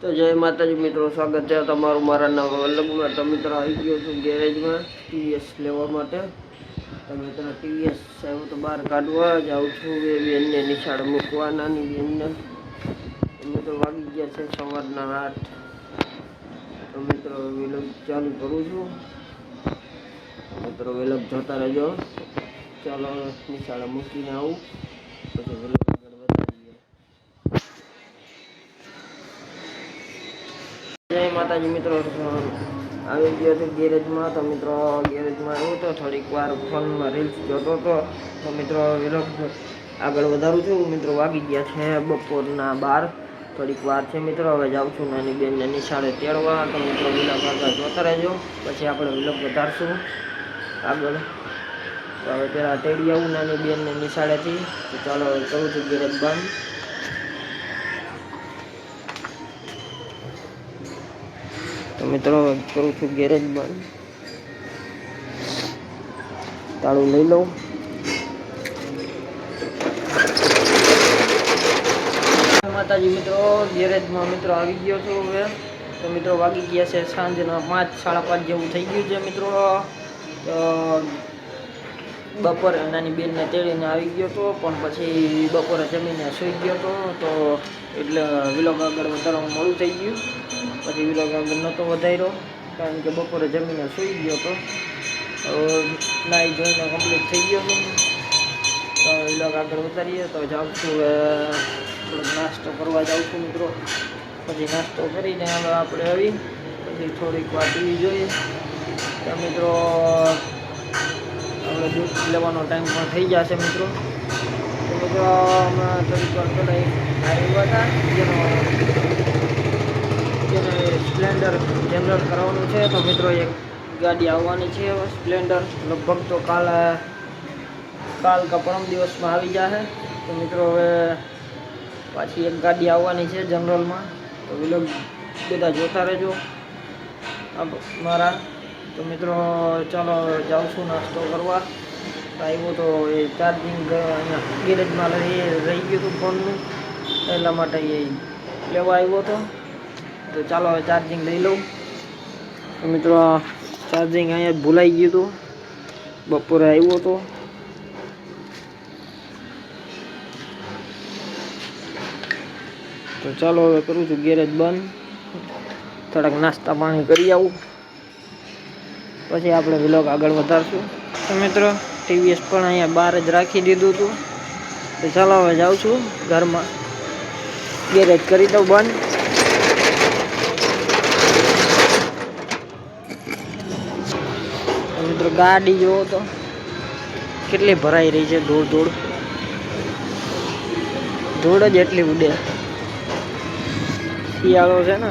તો જય માતાજી મિત્રો, સ્વાગત છે તમારું મારા નવા વલ્લભમાં તો મિત્રો, આવી ગયો છું ગેરેજમાં ટીવીએસ લેવા માટે. તો મિત્રો, ટીવીએસ સાહેબ તો બહાર કાઢવા જાઉં છું. એ બેનને નિશાળ મૂકવા નાની બેનને. તો વાગી ગયા છે સવારના આઠ. તો મિત્રો વિલંબ ચાલુ કરું છું. મિત્રો વિલંબ જોતા રહેજો. ચાલો નિશાળે મૂકીને આવું. પછી વિલોગ આગળ વધારીએ જય માતાજી મિત્રો આવી ગયો હતો ગેરેજમાં. તો મિત્રો, ગેરેજમાં આવ્યો તો થોડીક વાર ફોનમાં રીલ્સ જોતો હતો. તો મિત્રો, વિલોક આગળ વધારું છું. મિત્રો વાગી ગયા છે બપોરના બાર. થોડીક વાર છે મિત્રો, હવે જાઉં છું નાની બેનને નિશાળે તેડવા. તો મિત્રો, વિલોક આગળ જોતા રહેજો. પછી આપણે વિલોક વધારશું. આગળ. તો હવે પહેલાં તેડી આવું નાની બેનને નિશાળેથી. તો ચાલો કરું છું ગેરેજ બંધ. તો મિત્રો કરું છું ગેરેજ બંધ. તાળું લઈ લઉં. માતાજી મિત્રો, ગેરેજમાં મિત્રો આવી ગયો છું હવે. તો મિત્રો વાગી ગયા છે સાંજના પાંચ, સાડા પાંચ જેવું થઈ ગયું છે મિત્રો. તો બપોરે નાની બેનને તેડીને આવી ગયો હતો, પણ પછી બપોરે જમીને સૂઈ ગયો હતો, તો એટલે વિલોગ આગળ વધારવામાં મોડું થઈ ગયું. પછી વિલોગ આગળ નહોતો વધાર્યો, કારણ કે બપોરે જમીને સૂઈ ગયો હતો. નાઈ જોઈને કમ્પ્લીટ થઈ ગયો હતો. તો વિલોગ આગળ વધારીએ, તો જાઉં છું નાસ્તો કરવા જાઉં છું મિત્રો. પછી નાસ્તો કરીને હવે આપણે આવી, પછી થોડીક વાર ટીવી જોઈએ. તો મિત્રો આપણે દૂધ લેવાનો ટાઈમ પણ થઈ જશે મિત્રો. તો મિત્રો હમણાં થોડીક વાર હતા, જેનો, જેને સ્પ્લેન્ડર જનરલ કરવાનું છે. તો મિત્રો, એક ગાડી આવવાની છે સ્પ્લેન્ડર લગભગ તો કાલ કાલ કા પરમ દિવસમાં આવી જશે તો મિત્રો, હવે પાછી એક ગાડી આવવાની છે જનરલમાં તો વિલોગ બધા જોતા રહેજો. મારા તો મિત્રો, ચાલો જાઉં છું નાસ્તો કરવા. આવ્યો તો એ ચાર્જિંગ અહીંયા ગેરેજમાં રહી રહી ગયું હતું ફોનનું. એટલા માટે એ લેવા આવ્યો હતો. તો ચાલો હવે ચાર્જિંગ લઈ લઉં. તો મિત્રો ચાર્જિંગ અહીંયા ભૂલાઈ ગયું હતું. બપોરે આવ્યો હતો. તો ચાલો હવે કરું છું ગેરેજ બંધ. થોડાક નાસ્તા પાણી કરી આવું. પછી આપણે વિલોગ આગળ વધારશું. તો મિત્રો ટીવીએસ પણ અહીંયા બહાર જ રાખી દીધું હતું. તો ચાલો હવે જાઉં છું ઘરમાં. ગેરેજ કરી દઉં બંધ. મિત્રો, ગાડી જોવો તો કેટલી ભરાઈ રહી છે ધૂળ ધૂળ. ધૂળ જ એટલી ઉડે. શિયાળો છે ને.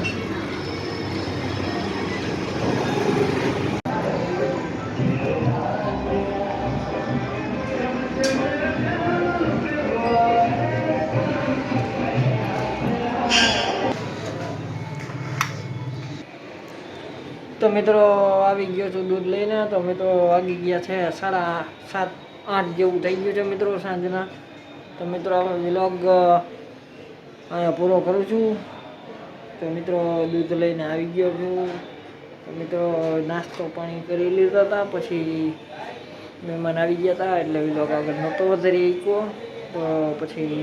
તો મિત્રો આવી ગયો છું દૂધ લઈને. તો મિત્રો વાગી ગયા છે સાડા સાત, આઠ જેવું થઈ ગયું છે મિત્રો સાંજના. તો મિત્રો હવે વિલોગ અહીંયા પૂરો કરું છું. તો મિત્રો દૂધ લઈને આવી ગયો છું. તો મિત્રો નાસ્તો પાણી કરી લીધા હતા. પછી મહેમાન આવી ગયા હતા એટલે વિલોગ આગળ નહોતો વધારી શક્યો તો પછી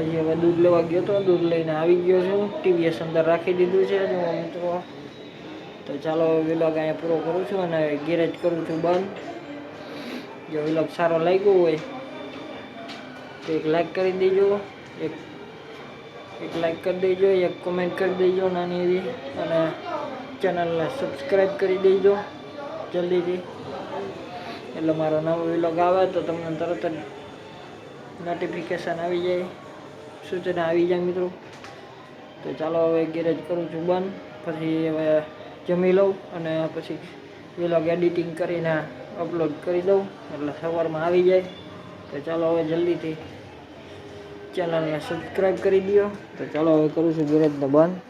પછી હવે દૂધ લેવા ગયો હતો દૂધ લઈને આવી ગયો છું. ટીવીએસ અંદર રાખી દીધું છે જો મિત્રો. તો ચાલો વિલોગ અહીંયા પૂરો કરું છું અને ગેરેજ કરું છું બંધ. જો વિલોગ સારો લાગ્યો હોય તો એક લાઈક કરી દેજો. એક એક લાઈક કરી દેજો, એક કોમેન્ટ કરી દેજો નાની એવી અને ચેનલને સબસ્ક્રાઈબ કરી દેજો જલ્દીથી. એટલે મારો નવો વિલોગ આવે તો તમને તરત જ નોટિફિકેશન આવી જાય. સૂચના આવી જાય મિત્રો. તો ચાલો હવે ગેરેજ કરું છું બંધ. પછી હવે જમી લઉં અને પછી વ્લોગ એડિટિંગ કરીને અપલોડ કરી દઉં. એટલે સવારમાં આવી જાય. તો ચાલો હવે જલ્દીથી ચેનલને સબસ્ક્રાઈબ કરી દો તો ચાલો હવે કરું છું ગેરેજને બંધ.